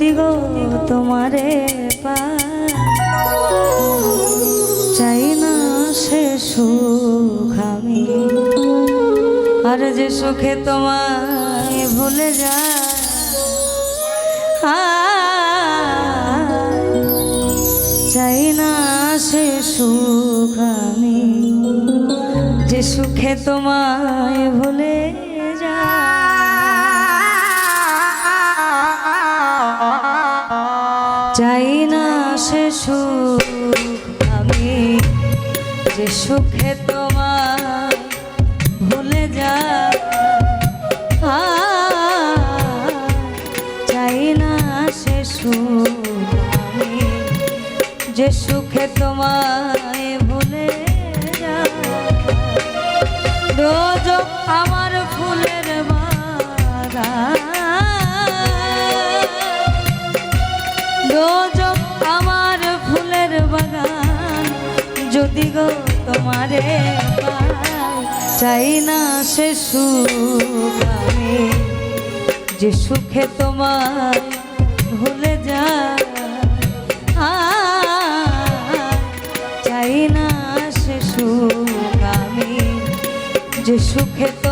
যদি গো তোমারে পা। চাই না সে সুখ আমি। আর যে সুখে তোমায় ভুলে যায় চাই না সে সুখ আমি। যে সুখে তোমায় ভুলে না সে সুখ, যে সুখে তোমায় ভুলে রোজ আমার ফুলের বাগান রোজ আমার ফুলের বাগান, যদি গো তোমারে চাই না সে সুখ যে সুখে তোমায় ভুলে যা চাই না সে সুখ আমি যে সুখে তোমায়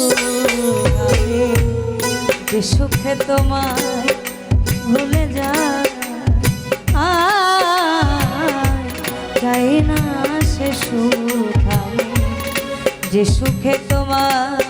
সে সুখ আমি যে সুখে তোমায় ভুলে যা চাই না সে সুখ যে সুখে তোমায়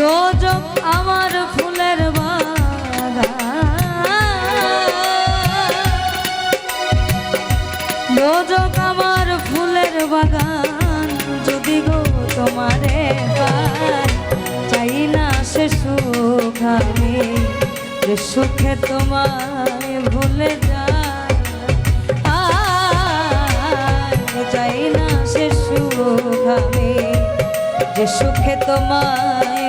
দোজক আমার ফুলের বাগান। দোজক আমার ফুলের বাগান যদি গো তোমারে চাই না সে সুখ আমি, যে সুখে তোমায় ভুলে যায়। চাই না সে সুখ আমি, যে সুখে তোমায়